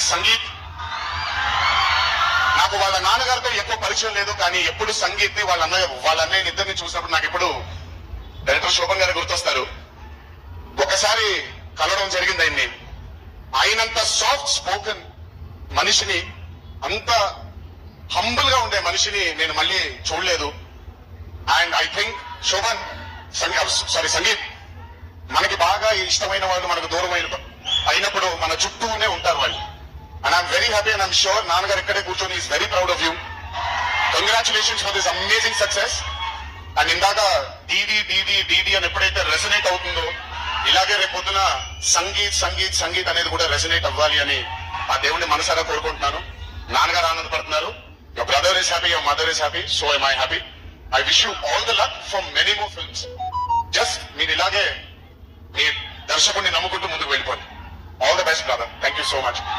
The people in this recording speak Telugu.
అండ్ సంగీత్. నాకు వాళ్ళ నాన్నగారితో ఎక్కువ పరిచయం లేదు కానీ ఎప్పుడు సంగీత్ని వాళ్ళ అన్నయ్య వాళ్ళ అన్నయ్య ఇద్దరిని చూసినప్పుడు నాకు ఇప్పుడు డైరెక్టర్ శోభన్ గారు గుర్తొస్తారు. ఒకసారి కలవడం జరిగింది ఆయన్ని. ఆయనంత సాఫ్ట్ స్పోకెన్ మనిషిని అంత హంబుల్గా ఉండే మనిషిని నేను మళ్ళీ చూడలేదు. And I think Shobhan sorry uh, Sangeet మనకి బాగా ఇష్టమైన వాళ్ళు మనకు దూరం అయినప్పుడు మన చుట్టూనే ఉంటారు వాళ్ళు and I'm very happy and I'm sure నాన్నగారు ఇక్కడే కూర్చొని is very proud of you congratulations for this amazing success and ఇందాక డీడీ డీడీ డీడీ అని ఎప్పుడైతే రెసనేట్ అవుతుందో ఇలాగే రేపు పొద్దున సంగీత్ సంగీత్ సంగీత్ అనేది కూడా రెసనేట్ అవ్వాలి అని ఆ దేవుడిని మనసారా కోరుకుంటున్నాను. నాన్నగారు ఆనందపడుతున్నారు. Your brother is happy your mother is happy so I happy I wish you all the luck for many more films just మీరు ఇలాగే మీ దర్శకుడిని నమ్ముకుంటూ ముందుకు వెళ్ళిపోండి. All the best brother thank you so much